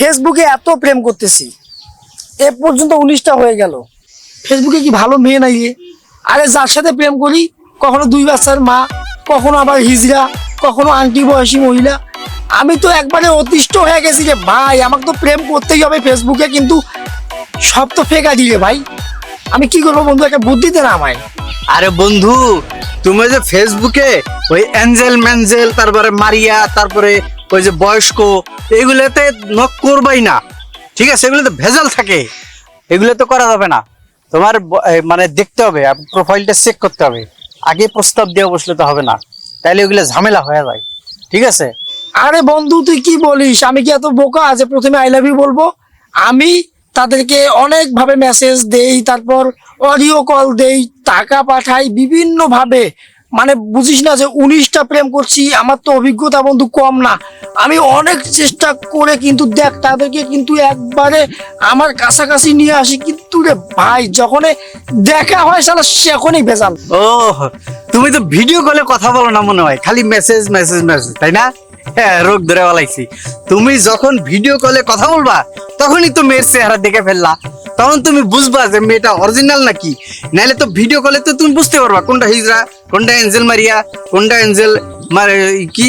ফেসবুকে এত প্রেম করতেছি। এ পর্যন্ত উনিশটা হয়ে গেল। ফেসবুকে কি ভালো মেয়ে নাই আরে যার সাথে প্রেম করি, কখনো দুই বাচ্চার মা, কখনো আবার হিজড়া, কখনো আন্টি বয়সী মহিলা। আমি তো একবারে অতিষ্ঠ হয়ে গেছি যে ভাই, আমাকে তো প্রেম করতেই হবে ফেসবুকে, কিন্তু সব তো ফেকা দিলে ভাই। আমি কি করব বন্ধু, একটা বুদ্ধি দে না আমায়। আরে বন্ধু, তুমি যে ফেসবুকে ওই অ্যাঞ্জেল ম্যাঞ্জেল, তারপরে মারিয়া, তারপরে ওই যে বয়স্ক, এগুলোতে নক করবাই না। ঠিক আছে? এগুলোতে ভেজাল থাকে। এগুলো তো করা যাবে না। তোমার মানে দেখতে হবে প্রোফাইলটা চেক করতে হবে। আগে প্রস্তাব দিয়ে বসলে তো হবে না। তাইলে ওগুলো ঝামেলা হয়ে যায়। ঠিক আছে? আরে বন্ধু, তুই কি বলিস? আমি কি এত বোকা আছে প্রথমে আই লাভ ইউ বলব? আমি তাদেরকে অনেক ভাবে মেসেজ দেই, তারপর অডিও কল দেই, টাকা পাঠাই বিভিন্ন ভাবে মানে বুঝিস না যে উনিশটা প্রেম করছি, আমার তো অভিজ্ঞতা বন্ধু কম না। আমি অনেক চেষ্টা করে কিন্তু দেখ, তাদেরকে কিন্তু একবারে আমার কাছাকাছি নিয়ে আসি। কিন্তু রে ভাই, যখন দেখা হয় সালা সেখনই ভেজাল। ও তুমি তো ভিডিও কলে কথা বলো না মনে হয়, খালি মেসেজ মেসেজ মেসেজ তাই না? হ্যাঁ রোগ ধরে বলাইছি তুমি যখন ভিডিও কলে কথা বলবা, তখনই তো মেয়ের চেহারা দেখে ফেললা। তখন তুমি বুঝবা যে মেয়েটা অরিজিনাল নাকি? নাহলে তো ভিডিও কলে তো তুমি বুঝতে পারবা কোনটা হিজরা কোনটা এঞ্জেল মারিয়া, কোনটা এঞ্জেল মানে কি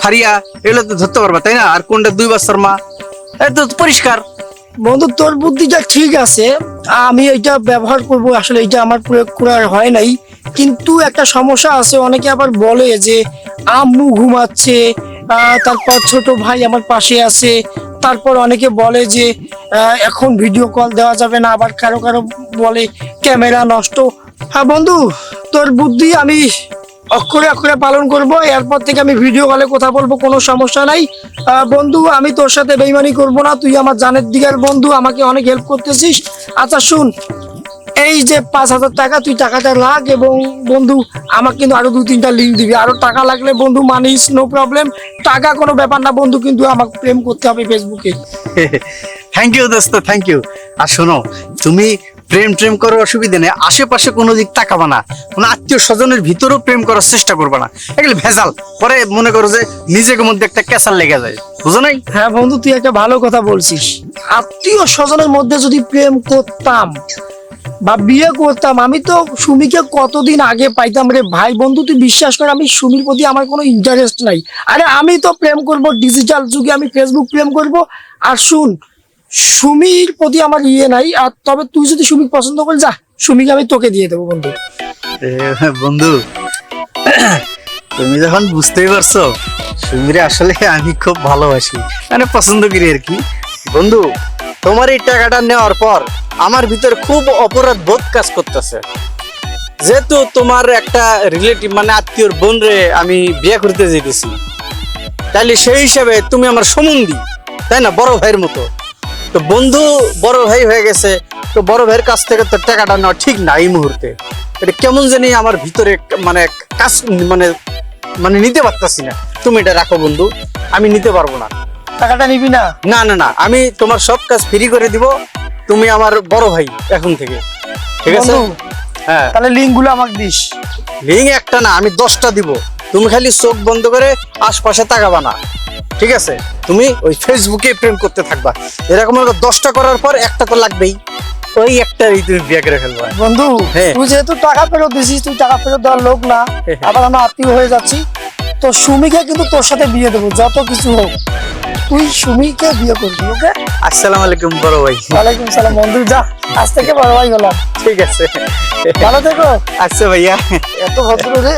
ফারিয়া, এগুলো তো ধরতে পারবা, তাই না? আর কোনটা দুই বছর মা? এই তো পরিষ্কার। বন্ধু, তোর বুদ্ধিটা ঠিক আছে। আমি এটা ব্যবহার করব, আসলে এটা আমার প্রয়োগ করা হয় নাই। কিন্তু একটা সমস্যা আছে, অনেকে আবার বলে যে আম্মু ঘুমাচ্ছে তারপর ছোট ভাই আমার পাশে আছে তারপর অনেকে বলে যে এখন ভিডিও কল দেওয়া যাবে না, আবার কারও কারও বলে ক্যামেরা নষ্ট। হ্যাঁ বন্ধু, তোর বুদ্ধি আমি অক্ষরে অক্ষরে পালন করব, এরপর থেকে আমি ভিডিও কলে কথা বলব, কোনো সমস্যা নাই। বন্ধু, আমি তোর সাথে বেইমানি করব না, তুই আমার জানের দিকের বন্ধু, আমাকে অনেক হেল্প করতেছিস। আচ্ছা শুন এই যে পাঁচ হাজার টাকা তুই টাকাটা রাখ এবং বন্ধু আমাকে কিন্তু আরও দু তিনটা লিঙ্ক দিবি। আরও টাকা লাগলে বন্ধু মানিস নো প্রবলেম টাকা কোনো ব্যাপার না বন্ধু কিন্তু আমাকে প্রেম করতে হবে ফেসবুকে থ্যাংক ইউ দোস্ত থ্যাংক ইউ আর শোনো তুমি প্রেম প্রেম করার অসুবিধা নেই। আশেপাশে কোনো দিক তাকাবা না। কোনো আত্মীয় স্বজনের ভিতরেও প্রেম করার চেষ্টা করবে না। এগুলো ভেজাল। পরে মনে করো যে নিজেকে মধ্যে একটা ক্যাসার লেগে যায়। বুঝো নাই? হ্যাঁ বন্ধু তুই একটা ভালো কথা বলছিস। আত্মীয় স্বজনের মধ্যে যদি প্রেম করতাম বা বিয়ে করতাম, আমি তো সুমিকে কতদিন আগে পাইতাম রে? ভাই, বন্ধু, তুই বিশ্বাস কর, আমি সুমির প্রতি আমার কোনো ইন্টারেস্ট নাই। আরে, আমি তো প্রেম করব ডিজিটাল যুগে আমি ফেসবুক প্রেম করব। আর শুন, সুমির প্রতি আমার ইয়ে নাই, আর তবে তুই যদি সুমিক পছন্দ করিস, যা, সুমিকে আমি তোকে দিয়ে দেবো, বন্ধু। বন্ধু, তুমি যখন বুঝতেই পারছ, সুমিরে আসলে আমি খুব ভালোবাসি। মানে পছন্দ করি আর কি। বন্ধু তোমার এই টাকাটা নেওয়ার পর আমার ভিতরে খুব অপরাধ বোধ কাজ করতেছে। যেহেতু তোমার একটা রিলেটিভ মানে আত্মীয়র বোন রে আমি বিয়ে করতে যেতেছি তাহলে সেই হিসাবে তুমি আমার সম্বন্ধী, তাই না, বড় ভাইয়ের মতো? তো বন্ধু বড় ভাই হয়ে গেছে, তো বড় ভাইয়ের কাছ থেকে তো টাকাটা নেওয়া ঠিক না এই মুহূর্তে। এটা কেমন জানি আমার ভিতরে মানে কাজ মানে মানে নিতে পারতাছি না। তুমি এটা রাখো বন্ধু, আমি নিতে পারব না। টাকাটা নিবি না? না না না আমি তোমার সব কাজ ফ্রি করে দিব। তুমি আমার বড় ভাই এখন থেকে। ঠিক আছে? বন্ধু হ্যাঁ। তাহলে লিঙ্কগুলো আমাকে দিস। লিঙ্ক একটা না আমি দশটা দিব। তুমি খালি চোখ বন্ধ করে আশপাশে তাকাবা না। ঠিক আছে? তুমি ওই ফেসবুকে প্রেম করতে থাকবা। এরকম হলো দশটা করার পর একটা তো লাগবেই। ওই একটাই তুমি বিয়ে করে ফেলবা। বন্ধু হ্যাঁ। তুই যেহেতু টাকা ফেরত দিছিস তুই টাকা ফেরত দেওয়ার লোক না। আবার আমরা আত্মীয় হয়ে যাচ্ছি। তো সুমিকে কিন্তু তোর সাথে বিয়ে দেবো যত কিছু হোক। তুই সুমিকে বিয়ে করবি ওকে? আসসালামু আলাইকুম বড় ভাই। ওয়ালাইকুম সালাম বন্ধু যা আজ থেকে বড় ভাই গেলাম ঠিক আছে। ভালো থেকো। আচ্ছা ভাইয়া। এত ভদ্র রে।